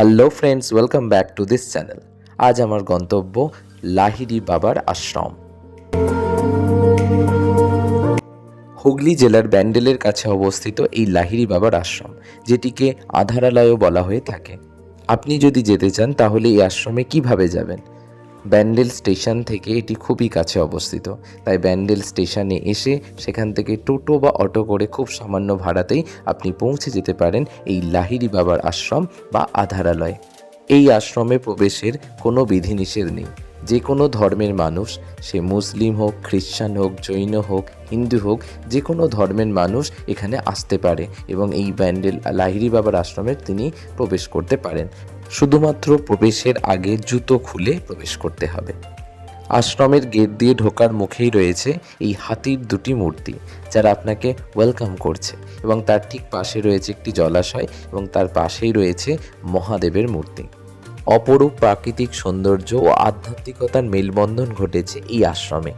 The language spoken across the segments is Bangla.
Hello friends welcome back to this channel আজ আমার গন্তব্য লাহিড়ি বাবার আশ্রম। হুগলি জেলার ব্যান্ডেলের কাছে অবস্থিত এই লাহিড়ি বাবার আশ্রম, যেটিকে আধারালয়ও বলা হয়ে থাকে। আপনি যদি যেতে চান, তাহলে এই আশ্রমে কীভাবে যাবেন? ব্যান্ডেল স্টেশন থেকে এটি খুবই কাছে অবস্থিত। তাই ব্যান্ডেল স্টেশনে এসে সেখান থেকে টোটো বা অটো করে খুব সামান্য ভাড়াতেই আপনি পৌঁছে যেতে পারেন এই লাহিড়ি বাবার আশ্রম বা আধারালয়। এই আশ্রমে প্রবেশের কোনো বিধিনিষেধ নেই। যে কোনো ধর্মের মানুষ, সে মুসলিম হোক, খ্রিস্টান হোক, জৈন হোক, হিন্দু হোক যে কোনো ধর্মের মানুষ এখানে আসতে পারে এবং এই ব্যান্ডেল, লাহিড়ি বাবার আশ্রমে তিনি প্রবেশ করতে পারেন। শুধুমাত্র প্রবেশের আগে জুতো খুলে প্রবেশ করতে হবে। আশ্রমের গেট দিয়ে ঢোকার মুখেই রয়েছে এই হাতির দুটি মূর্তি, যারা আপনাকে ওয়েলকাম করছে এবং তার ঠিক পাশে রয়েছে একটি জলাশয় এবং তার পাশেই রয়েছে মহাদেবের মূর্তি। অপরূপ প্রাকৃতিক সৌন্দর্য ও আধ্যাত্মিকতার মেলবন্ধন ঘটেছে এই আশ্রমে।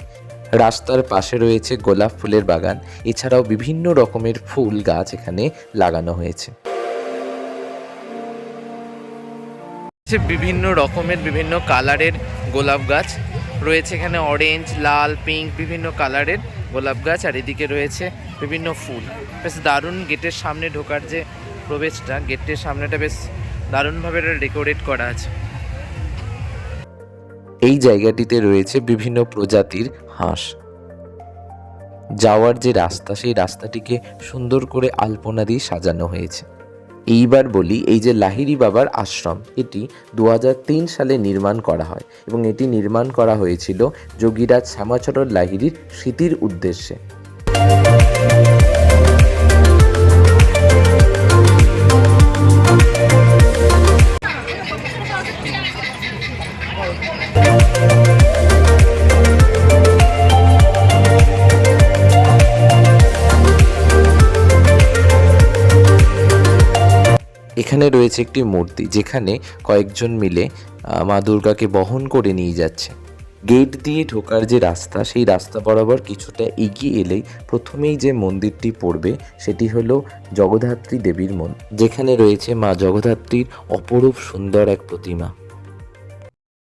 রাস্তার পাশে রয়েছে গোলাপ ফুলের বাগান, এছাড়াও বিভিন্ন রকমের ফুল গাছ এখানে লাগানো হয়েছে। বিভিন্ন রকমের, বিভিন্ন কালারের গোলাপ গাছ। রয়েছে এখানে অরেঞ্জ লাল পিঙ্ক বিভিন্ন কালারের গোলাপ গাছ আর এদিকে রয়েছে বিভিন্ন ফুল। বেশ দারুণ গেটের সামনে ঢোকার যে প্রবেশটা, গেটের সামনেটা বেশ দারুণভাবে ডেকোরেট করা আছে। এই জায়গাটিতে রয়েছে বিভিন্ন প্রজাতির হাঁস। যাওয়ার যে রাস্তা, সেই রাস্তাটিকে সুন্দর করে আলপনা দিয়ে সাজানো হয়েছে। এইবার বলি, এই যে লাহিরি বাবার আশ্রম, এটি দু হাজার তিন সালে নির্মাণ করা হয় এবং এটি নির্মাণ করা হয়েছিল যোগীরাজ শ্যামাচরণ লাহিড়ির স্মৃতির উদ্দেশ্যে। এখানে রয়েছে একটি মূর্তি যেখানে কয়েকজন মিলে মা দুর্গাকে বহন করে নিয়ে যাচ্ছে গেট দিয়ে ঢোকার যে রাস্তা, সেই রাস্তা বরাবর কিছুটা এগিয়ে এলেই প্রথমেই যে মন্দিরটি পড়বে, সেটি হলো জগদ্ধাত্রী দেবীর মন, যেখানে রয়েছে মা জগদ্ধাত্রীর অপরূপ সুন্দর এক প্রতিমা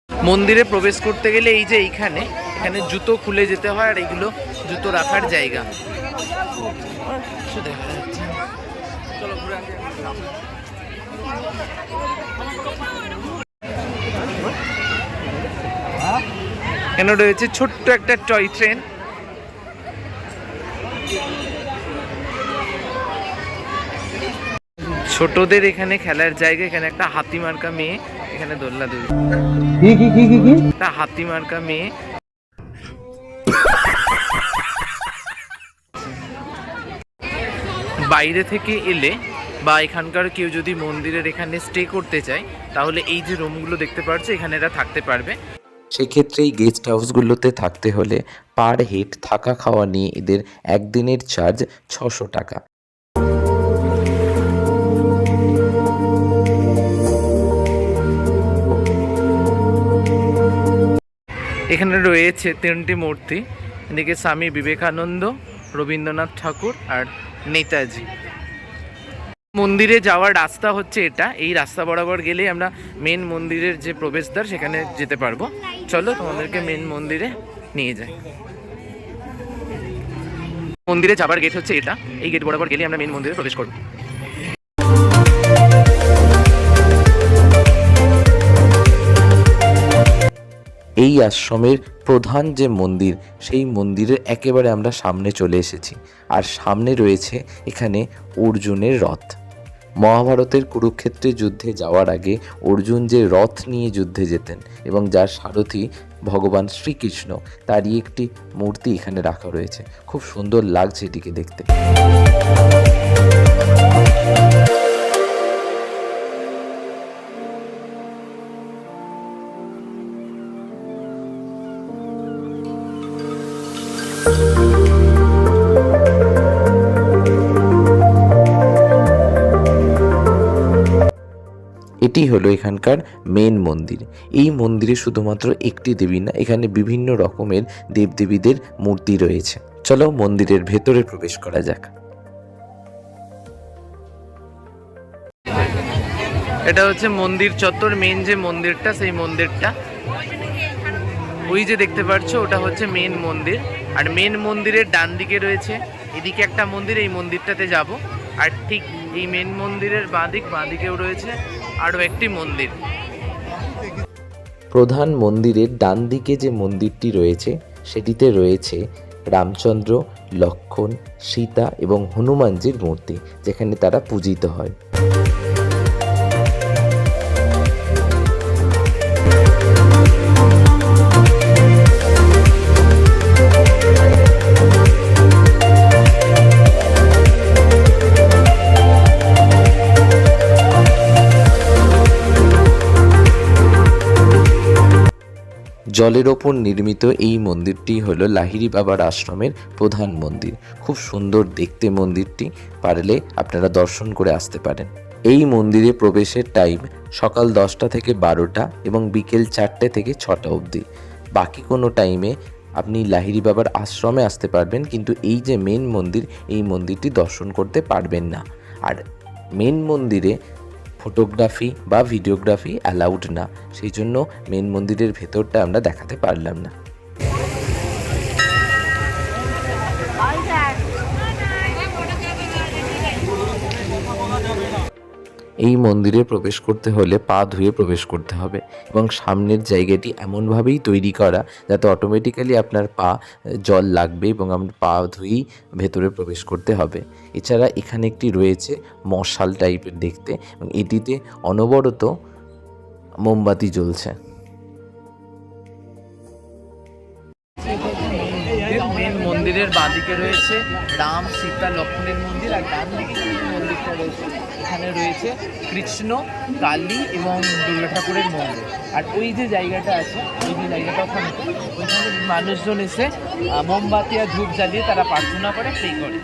মন্দিরে প্রবেশ করতে গেলে এই যে এইখানে, এখানে জুতো খুলে যেতে হয় আর এগুলো জুতো রাখার জায়গা দেখা যাচ্ছে। চলো এখানে রয়েছে ছোট্ট একটা টয় ট্রেন? ছোটদের এখানে খেলার জায়গা এখানে একটা হাতি মার্কা মেয়ে এখানে দোলনা দুল কি কি কি কি একটা হাতি মার্কা মেয়ে। বাইরে থেকে এলে বা এখানকার কেউ যদি মন্দিরের এখানে স্টে করতে চায় তাহলে এই যে রুমগুলো দেখতে পাচ্ছ এখানে এরা থাকতে পারবে। সেক্ষেত্রে এই গেস্ট হাউসগুলোতে থাকতে হলে পার হেড থাকা খাওয়া নিয়ে এদের একদিনের চার্জ ছশো টাকা। এখানে রয়েছে তিনটি মূর্তি এদিকে স্বামী বিবেকানন্দ রবীন্দ্রনাথ ঠাকুর আর নেতাজি। মন্দিরে যাওয়ার রাস্তা হচ্ছে এটা। এই রাস্তা বরাবর গেলেই আমরা মেন মন্দিরের যে প্রবেশদ্বার, সেখানে যেতে পারব। চলো তোমাদেরকে মেন মন্দিরে নিয়ে যাই। মন্দিরে যাবার গেট হচ্ছে এটা। এই গেট বরাবর গেলেই আমরা মেন মন্দিরে প্রবেশ করব। এই আশ্রমের প্রধান যে মন্দির, সেই মন্দিরের একেবারে আমরা সামনে চলে এসেছি। আর সামনে রয়েছে এখানে অর্জুনের রথ। মহাভারতের কুরুক্ষেত্রে যুদ্ধে যাওয়ার আগে অর্জুন যে রথ নিয়ে যুদ্ধে যেতেন এবং যার সারথি ভগবান শ্রীকৃষ্ণ, তারই একটি মূর্তি এখানে রাখা রয়েছে। খুব সুন্দর লাগছে এটিকে দেখতে। এটি হলো এখানকার মেন মন্দির। এই মন্দিরে শুধুমাত্র একটি দেবী না, এখানে বিভিন্ন রকমের দেবদেবীদের মূর্তি রয়েছে। চলো মন্দিরের ভেতরে প্রবেশ করা যাক। এটা হচ্ছে মন্দির চত্বর মেন যে মন্দিরটা, সেই মন্দিরটা। ওই যে দেখতে পাচ্ছ, ওটা হচ্ছে মেন মন্দির। আর মেন মন্দিরের ডান দিকে রয়েছে, এদিকে একটা মন্দির, এই মন্দিরটাতে যাব। আর ঠিক এই মেন মন্দিরের বাঁ দিক, বাঁ দিকেও রয়েছে। আরও একটি মন্দির। প্রধান মন্দিরের ডান দিকে যে মন্দিরটি রয়েছে, সেটিতে রয়েছে রামচন্দ্র, লক্ষণ, সীতা এবং হনুমানজির মূর্তি, যেখানে তারা পূজিত হয়। জলের ওপর নির্মিত এই মন্দিরটি হল লাহিড়ী বাবার আশ্রমের প্রধান মন্দির। খুব সুন্দর দেখতে মন্দিরটি, পারলে আপনারা দর্শন করে আসতে পারেন। এই মন্দিরে প্রবেশের টাইম সকাল দশটা থেকে বারোটা এবং বিকেল চারটে থেকে ছটা অবধি। বাকি কোনো টাইমে আপনি লাহিড়ী বাবার আশ্রমে আসতে পারবেন, কিন্তু এই যে মেন মন্দির, এই মন্দিরটি দর্শন করতে পারবেন না। আর মেন মন্দিরে ফটোগ্রাফি বা ভিডিওগ্রাফি অ্যালাউড না। সেই জন্য মেন মন্দিরের ভেতরটা আমরা দেখাতে পারলাম না। এই মন্দিরে প্রবেশ করতে হলে পা ধুয়ে প্রবেশ করতে হবে এবং সামনের জায়গাটি এমনভাবেই তৈরি করা যাতে অটোমেটিক্যালি আপনার পা জল লাগবে এবং আপনার পা ধুয়েই ভেতরে প্রবেশ করতে হবে। এছাড়া এখানে একটি রয়েছে মশাল টাইপের দেখতে এবং এটিতে অনবরত মোমবাতি জ্বলছে। মেন মন্দিরের বাঁদিকে রয়েছে রাম, সীতা, লক্ষ্মণের মন্দির আর ডান দিকে মন্দিরটা রয়েছে। এখানে রয়েছে কৃষ্ণ, কালী এবং দুর্গা ঠাকুরের মন্দির। আর ওই যে জায়গাটা আছে ওই যে জায়গাটা ওখানে, ওইখানে মানুষজন এসে মোমবাতি আর ধূপ জ্বালিয়ে তারা প্রার্থনা করে, সেই করে।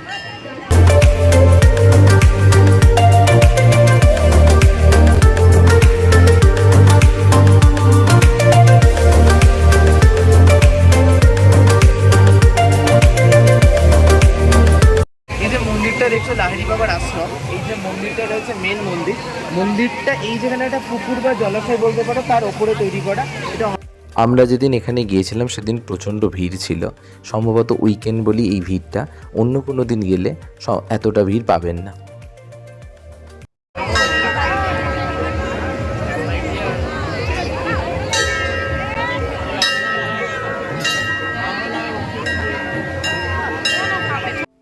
এই যেখানে একটা পুকুর বা জলাশয় বলতে পারো, তার ওপরে তৈরি করা, এটা আমরা যেদিন এখানে গিয়েছিলাম, সেদিন প্রচণ্ড ভিড় ছিল। সম্ভবত উইকেন্ড বলি এই ভিড়টা, অন্য কোনো দিন গেলে এতটা ভিড় পাবেন না।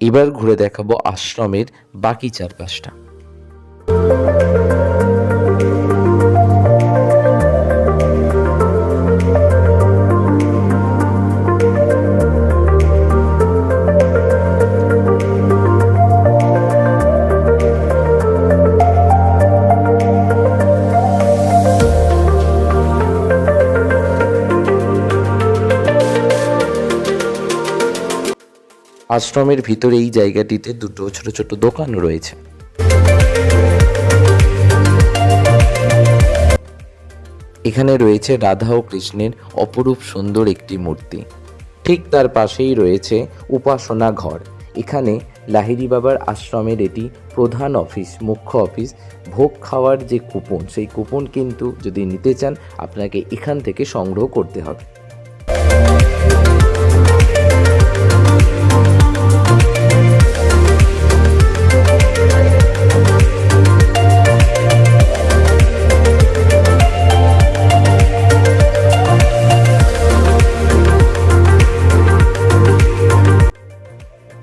এবার ঘুরে দেখাবো আশ্রমের বাকি চারপাশটা। আশ্রমের ভিতরে এই জায়গাটিতে দুটো ছোট ছোট দোকান রয়েছে। এখানে রয়েছে রাধা ও কৃষ্ণের অপরূপ সুন্দর একটি মূর্তি। ঠিক তার পাশেই রয়েছে উপাসনা ঘর। এখানে লাহিড়ী বাবার আশ্রমের এটি প্রধান অফিস, মুখ্য অফিস। ভোগ খাওয়ার যে কুপন, সেই কুপন কিন্তু যদি নিতে চান, আপনাকে এখান থেকে সংগ্রহ করতে হবে।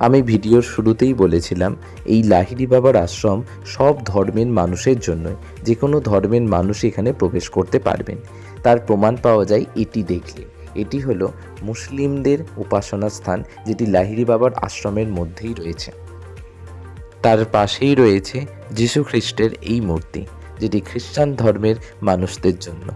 আমি ভিডিওর শুরুতেই বলেছিলাম, এই লাহিড়ী বাবার আশ্রম সব ধর্মের মানুষের জন্যই, যে কোনো ধর্মের মানুষ এখানে প্রবেশ করতে পারবেন। তার প্রমাণ পাওয়া যায় এটি দেখলে। এটি হলো মুসলিমদের উপাসনা স্থান, যেটি লাহিড়ী বাবার আশ্রমের মধ্যেই রয়েছে। তার পাশেই রয়েছে যীশু খ্রিস্টের এই মূর্তি, যেটি খ্রিস্টান ধর্মের মানুষদের জন্য।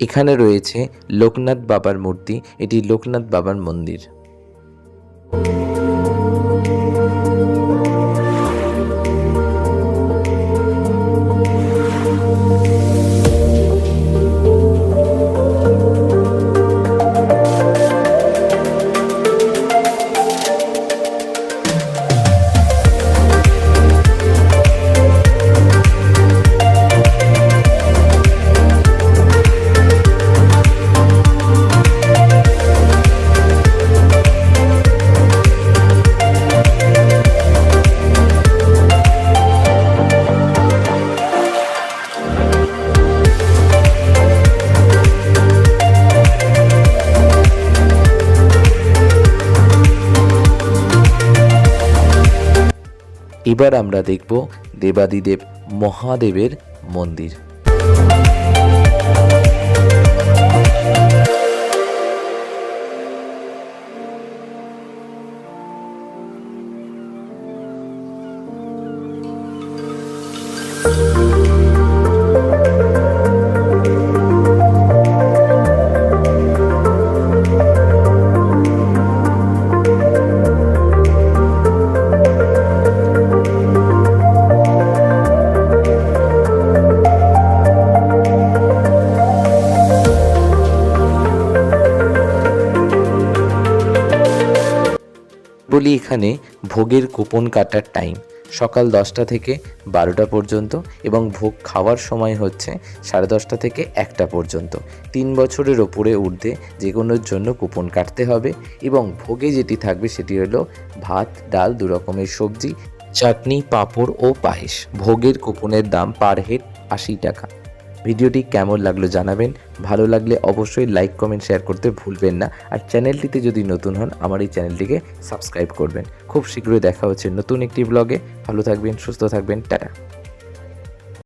এখানে রয়েছে লোকনাথ বাবার মূর্তি এটি লোকনাথ বাবার মন্দির। এবার আমরা দেখব দেবাদিদেব মহাদেবের মন্দির। বলি এখানে ভোগের কুপন কাটার টাইম সকাল দশটা থেকে বারোটা পর্যন্ত এবং ভোগ খাওয়ার সময় হচ্ছে সাড়ে দশটা থেকে একটা পর্যন্ত। তিন বছরের ওপরে ঊর্ধ্বে যে কোনোর জন্য কুপন কাটতে হবে এবং ভোগে যেটি থাকবে সেটি হলো ভাত, ডাল, দু রকমের সবজি, চাটনি, পাঁপড় ও পায়েস। ভোগের কুপনের দাম পার হেড আশি টাকা। ভিডিওটি কেমন লাগল জানাবেন। ভালো লাগলে অবশ্যই লাইক কমেন্ট শেয়ার করতে ভুলবেন না। আর চ্যানেলটিতে যদি নতুন হন, আমার এই চ্যানেলটিকে সাবস্ক্রাইব করবেন। খুব শীঘ্রই দেখা হচ্ছে নতুন একটি ব্লগে ভালো থাকবেন, সুস্থ থাকবেন, টাটা।